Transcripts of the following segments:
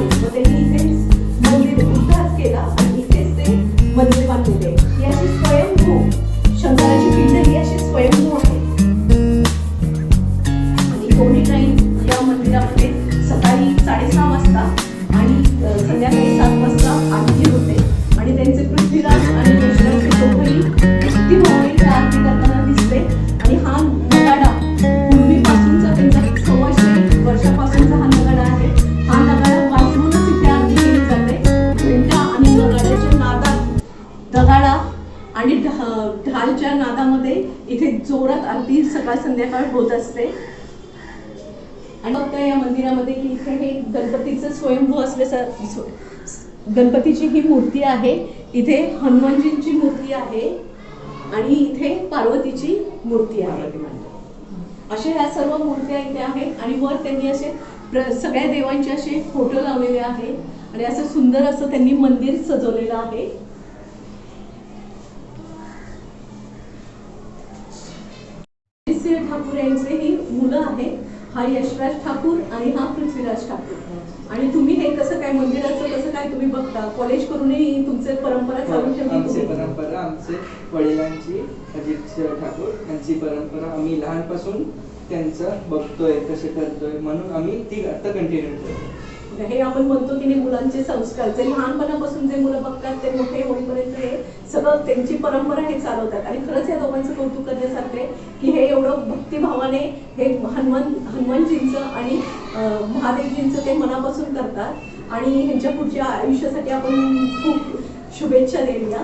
पिंड त्यांनी इथे मंदिर उद्धार केला आणि इथेच ते मंदिर बांधलेले ही अशी स्वयंभू शंकराची पिंड ही अशी स्वयंभू आहे आणि कोणी टाईम या मंदिरामध्ये. सकाळी साडेसहा वाजता आणि संध्याकाळी आणि ढालच्या नादामध्ये इथे जोरात आरती सकाळ संध्याकाळ होत असते. आणि फक्त या मंदिरामध्ये की इथे हे गणपतीचं स्वयंभू असल्याचं स्व- गणपतीची ही मूर्ती आहे. इथे हनुमानजींची मूर्ती आहे आणि इथे पार्वतीची मूर्ती आहे. अशा ह्या सर्व मूर्त्या इथे आहेत आणि वर त्यांनी असे प्र- सगळ्या देवांचे असे फोटो लावलेले आहे आणि असं सुंदर असं त्यांनी मंदिर सजवलेलं आहे. सिंह ठाकूर यांचे ही मुलं आहेत. हा यशराज ठाकूर आणि हा पृथ्वीराज ठाकूर. आणि तुम्ही हे कसं काय मंदिराचं कसं काय तुम्ही बघता? कॉलेज करूनही तुमचे परंपरा चालू ठेवली परंपरा आमचे वडिलांची अजित सिंह ठाकूर यांची परंपरा आम्ही लहानपासून त्यांचं बघतोय कसे करतोय. म्हणून आम्ही ती आता कंटिन्यू करतो हे आपण म्हणतो की नाही मुलांचे संस्कार. जे लहानपणापासून जे मुलं बघतात ते मोठे होईपर्यंत हे सगळं त्यांची परंपरा हे चालवतात. आणि खरंच या दोघांचं कौतुक करण्यासारखे की हे एवढं भक्तिभावाने हे हनुमान हनुमानजींचं आणि महादेवजींचं ते मनापासून करतात. आणि ह्यांच्या पुढच्या आयुष्यासाठी आपण खूप शुभेच्छा देऊया.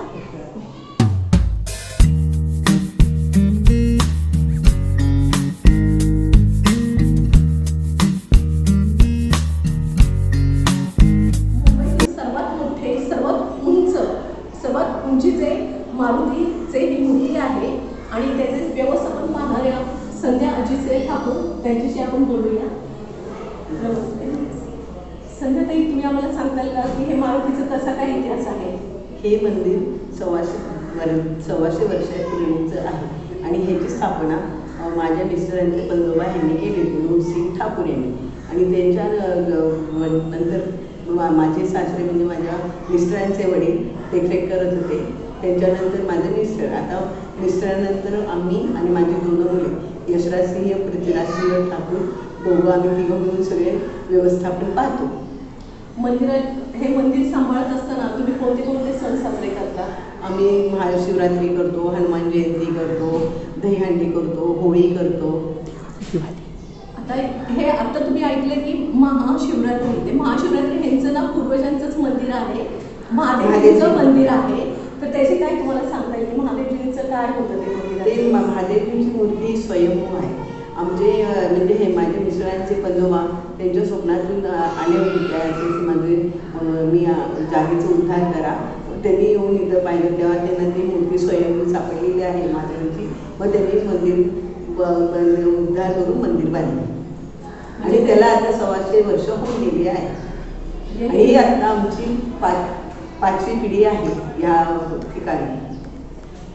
मारुतीचे ही मूर्ती आहे आणि त्याचे व्यवस्थापन पाहणाऱ्या संध्या अजितचे ठाकूर त्यांच्याशी आपण बोलूया. नमस्ते. संध्याताई तुम्ही आम्हाला सांगताल का की हे मारुतीचं कसा काय इतिहास आहे? हे मंदिर सव्वाशे वर सव्वाशे वर्षापूर्वीचं आहे. आणि ह्याची स्थापना माझ्या मिस्टरांचे पंजोबा यांनी केली होती ठाकूर यांनी. आणि त्यांच्या नंतर मा- माझे सासरे म्हणजे माझ्या मिस्टरांचे वडील देखरेख करत होते. त्यांच्यानंतर माझे मिस्टर. आता मिस्टरानंतर आम्ही आणि माझी दोन मुले यशराज सिंह पृथ्वीराज सिंह ठाकूर दोघं आम्ही तिघं मिळून सगळे व्यवस्थापन पाहतो. मंदिरात हे मंदिर सांभाळत असताना तुम्ही कोणते कोणते सण साजरे करता? आम्ही महाशिवरात्री करतो हनुमान जयंती करतो दहीहंडी करतो होळी करतो. आता हे आता तुम्ही ऐकलं की महाशिवरात्री ते महाशिवरात्री ह्यांचं ना पूर्वजांचंच मंदिर आहे. महादेवजी. मंदिर आहे. तर त्याचे काय तुम्हाला सांगता येईल? महादेवजींचं काय होतं ते ते महादेवजींची मूर्ती स्वयंभू आहे. आमचे म्हणजे हे माझे मिस्टरांचे पंजोबा त्यांच्या स्वप्नातून आले होते अ, मी जागेचा उद्धार करा. त्यांनी येऊन इथं पाहिलं तेव्हा त्यांना ती मूर्ती स्वयंभू सापडलेली आहे महादेवाची. मग त्यांनी मंदिर ब- उद्धार करून मंदिर बांधले. आणि त्याला आता सव्वाशे वर्ष होऊन गेली आहे. आणि ही आता आमची पाच पाचवी पिढी आहे या ठिकाणी.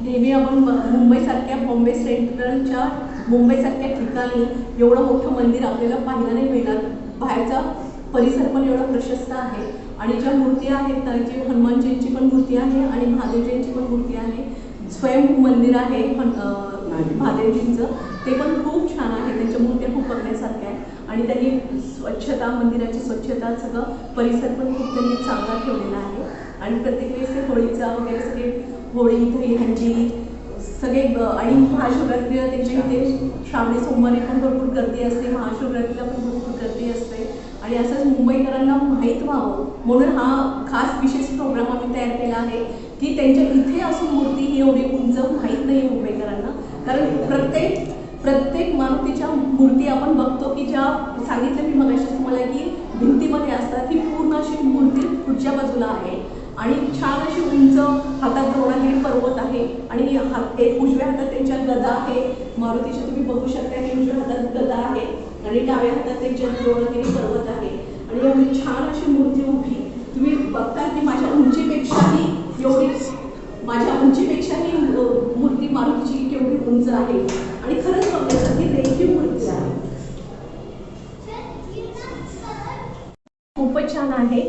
नेहमी आपण मुंबईसारख्या बॉम्बे सेंट्रलच्या मुंबईसारख्या ठिकाणी एवढं मोठं मंदिर आपल्याला पाहायला नाही मिळणार. बाहेरचा परिसर पण एवढा प्रशस्त आहे. आणि ज्या मूर्ती आहेत ना जी हनुमानजींची पण मूर्ती आहे आणि महादेवजींची पण मूर्ती आहे. स्वयंभू मंदिर आहे. महादेवजींचं. ते पण खूप छान आहे. त्यांच्या मूर्त्या खूप बघण्यासारख्या आहे आणि त्यांनी स्वच्छता मंदिराची स्वच्छता सगळं परिसर पण खूप त्यांनी चांगला ठेवलेला आहे. आणि प्रत्येक वेळेस ते होळीचा वगैरे सगळे होळी दहीहंडी सगळे ग- आणि महाशिवरात्रीला त्यांच्या इथे श्रावणी सोमवारी पण भरपूर गर्दी असते. महाशिवरात्रीला पण भरपूर गर्दी असते. आणि असंच मुंबईकरांना माहीत व्हावं म्हणून हा खास विशेष प्रोग्राम आम्ही तयार केला आहे की त्यांच्या इथे असून मूर्ती ही एवढी उंच माहीत नाही मुंबईकरांना. कारण प्रत्येक प्रत्येक मारुतीच्या मूर्ती आपण बघतो की ज्या सांगितलं मी मगाशी तुम्हाला की भिंतीमध्ये असतात ही पूर्ण अशी मूर्ती पुढच्या बाजूला आहे. आणि छान अशी उंच हातात द्रोणागिरी पर्वत आहे आणि एक उजव्या हातात त्यांच्या गदा आहे. मारुतीच्या तुम्ही बघू शकता की उजव्या हातात गदा आहे आणि डाव्या हातात त्यांच्या द्रोणागिरी पर्वत आहे. आणि एवढी छान अशी मूर्ती उभी. तुम्ही बघता की माझ्या उंचीपेक्षाही एवढी माझ्या उंचीपेक्षाही मूर्ती मारुतीची केवढी उंच आहे. आणि खरंच बघण्यासारखी रेखीव मूर्ती आहे. खूपच छान आहे.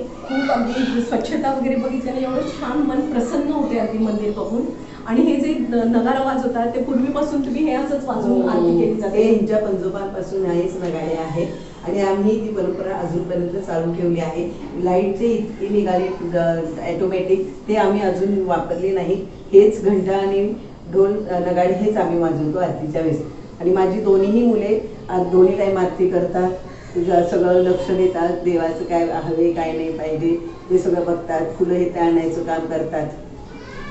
अगदी स्वच्छता वगैरे बघितल्याने एवढं छान मन प्रसन्न होते अगदी मंदिर बघून. आणि हे जे नगारा वाजवतात ते पूर्वीपासून तुम्ही हे असंच वाजवून आरती केली हे जाते यांच्या पंजोबांपासून हेच नगाडे आहे आणि आम्ही ती परंपरा अजूनपर्यंत चालू ठेवली आहे. लाईटचे इतके निघाले ॲटोमॅटिक ते आम्ही अजून वापरले नाही. हेच घंटा आणि ढोल नगाडे हेच आम्ही वाजवतो आरतीच्या वेळेस. आणि माझी दोन्हीही मुले दोन्ही टाईम आरती करतात. तुझं सगळं लक्ष देतात देवाचं काय हवे काय नाही पाहिजे ते सगळं बघतात फुलं हे आणायचं काम करतात.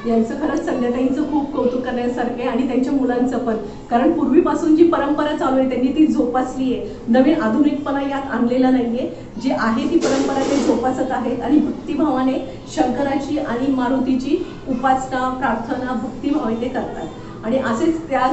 यांचं खरंच संध्याताईंचं खूप कौतुक करण्यासारखं आहे आणि त्यांच्या मुलांचं पण. कारण पूर्वीपासून जी परंपरा चालू आहे त्यांनी ती जोपासली आहे. नवीन आधुनिकपणा यात आणलेला नाहीये. जी आहे ती परंपरा ते जोपासत आहेत आणि भक्तिभावाने शंकराची आणि मारुतीची उपासना प्रार्थना भक्तिभाव ते करतात. आणि असेच त्या